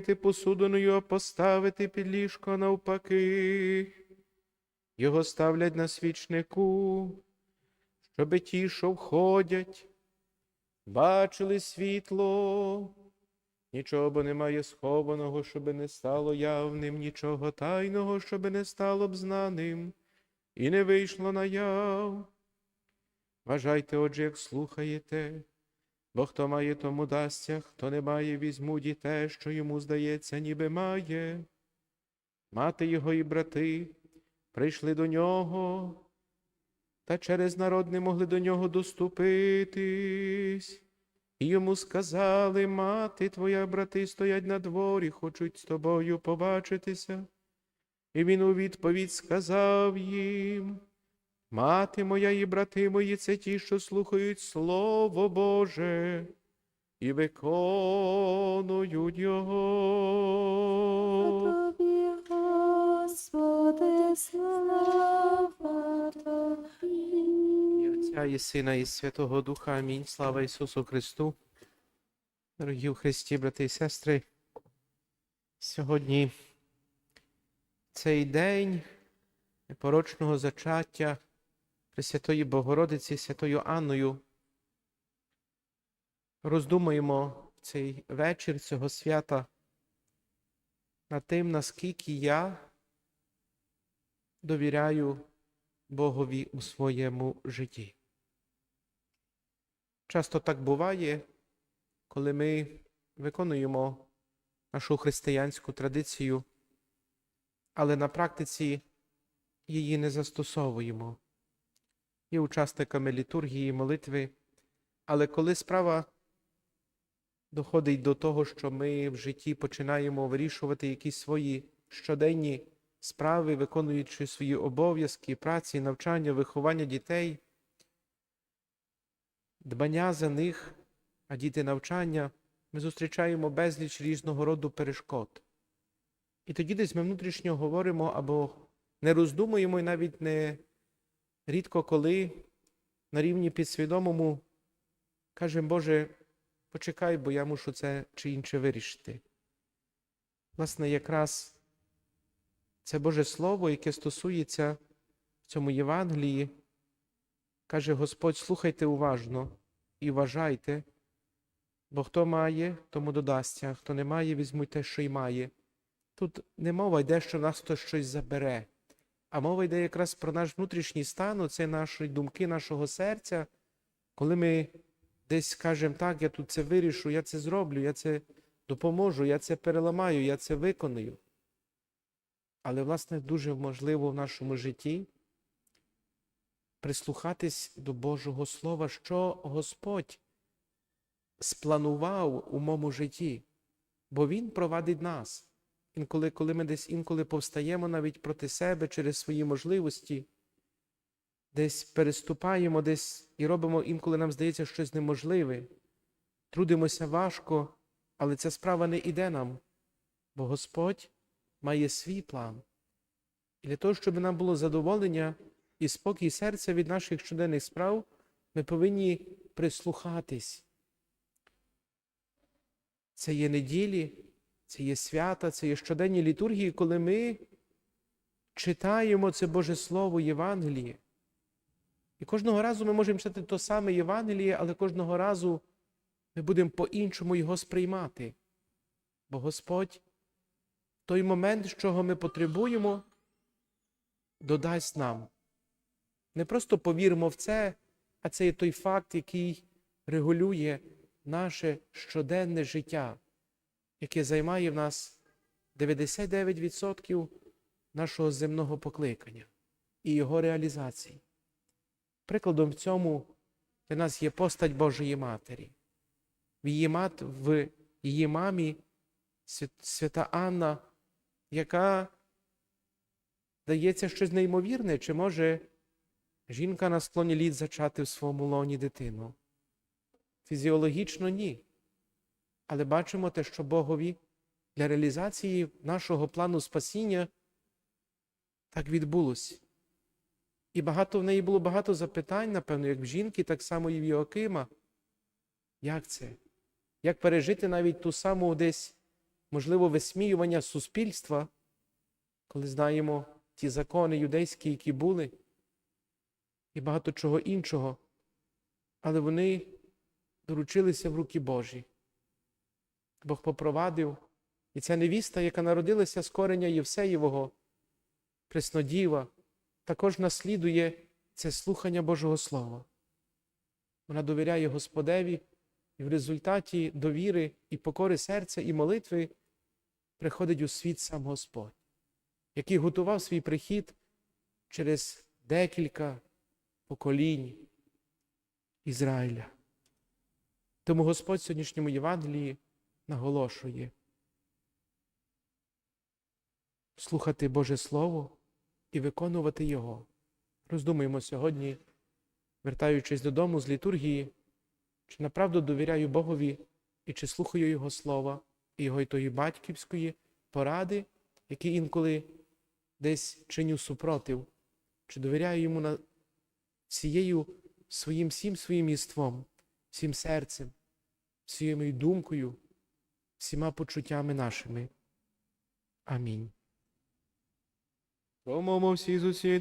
посудиною, а поставити під ліжко навпаки. Його ставлять на свічнику, щоби ті, що входять, бачили світло. Нічого бо немає схованого, щоби не стало явним, нічого тайного, щоби не стало б знаним, і не вийшло наяв. Вважайте, отже, як слухаєте, бо хто має, тому дасться, хто не має, візьмуть і те, що йому здається, ніби має. Мати його і брати прийшли до нього, та через народ не могли до нього доступитись. І йому сказали, мати твоя брати стоять на дворі, хочуть з тобою побачитися. І він у відповідь сказав їм, Мати моя і брати мої, це ті, що слухають Слово Боже і виконують його. Тобі, Господи, слава Тобі. І Отця і Сина, і Святого Духа. Амінь. Слава Ісусу Христу. Дорогі в Христі, брати і сестри. Сьогодні цей день непорочного зачаття Пресвятої Богородиці Святою Анною. Роздумуємо в цей вечір цього свята над тим, наскільки я довіряю Богові у своєму житті. Часто так буває, коли ми виконуємо нашу християнську традицію, але на практиці її не застосовуємо. Є учасниками літургії, молитви, але коли справа доходить до того, що ми в житті починаємо вирішувати якісь свої щоденні справи, виконуючи свої обов'язки, праці, навчання, виховання дітей, дбання за них, а діти навчання, ми зустрічаємо безліч різного роду перешкод. І тоді десь ми внутрішньо говоримо або не роздумуємо і навіть не рідко коли на рівні підсвідомому кажемо, Боже, почекай, бо я мушу це чи інше вирішити. Власне, якраз це Боже Слово, яке стосується в цьому Євангелії, каже Господь, слухайте уважно і вважайте, бо хто має, тому додасться, хто не має, візьмуть те, що й має. Тут не мова йде, що нас хтось щось забере, а мова йде якраз про наш внутрішній стан, це наші думки нашого серця, коли ми десь скажемо, так, я тут це вирішу, я це зроблю, я це допоможу, я це переламаю, я це виконую. Але, власне, дуже можливо в нашому житті прислухатись до Божого Слова, що Господь спланував у моєму житті, бо Він провадить нас. Інколи, коли ми десь інколи повстаємо навіть проти себе через свої можливості, десь переступаємо, десь і робимо інколи нам здається щось неможливе, трудимося важко, але ця справа не йде нам, бо Господь має свій план. І для того, щоб нам було задоволення і спокій серця від наших щоденних справ, ми повинні прислухатись. Це є неділі, це є свята, це є щоденні літургії, коли ми читаємо це Боже Слово Євангеліє. І кожного разу ми можемо читати то саме Євангеліє, але кожного разу ми будемо по-іншому його сприймати. Бо Господь той момент, чого ми потребуємо, додасть нам. Не просто повіримо в це, а це є той факт, який регулює наше щоденне життя, яке займає в нас 99% нашого земного покликання і його реалізації. Прикладом в цьому для нас є постать Божої Матері. В її, мат, в її мамі свята Анна, яка дається щось неймовірне, чи може жінка на склоні літ зачати в своєму лоні дитину? Фізіологічно ні. Але бачимо те, що Богові для реалізації нашого плану спасіння так відбулося. І багато в неї було багато запитань, напевно, як в жінки, так само і в Йоакима. Як це? Як пережити навіть ту саму десь можливо, висміювання суспільства, коли знаємо ті закони юдейські, які були, і багато чого іншого, але вони доручилися в руки Божі. Бог попровадив, і ця невіста, яка народилася з кореня Євсеєвого, Преснодіва, також наслідує це слухання Божого Слова. Вона довіряє Господеві, і в результаті довіри і покори серця і молитви приходить у світ сам Господь, який готував свій прихід через декілька поколінь Ізраїля. Тому Господь в сьогоднішньому Євангелії наголошує слухати Боже Слово і виконувати Його. Роздумуємо сьогодні, вертаючись додому з літургії, чи направду довіряю Богові і чи слухаю Його слова і Його й тої батьківської поради, які інколи десь чиню супротив, чи довіряю йому на всією своїм всім своїм єством, всім серцем, всією думкою, всіма почуттями нашими. Амінь. Промовимо всі з усієї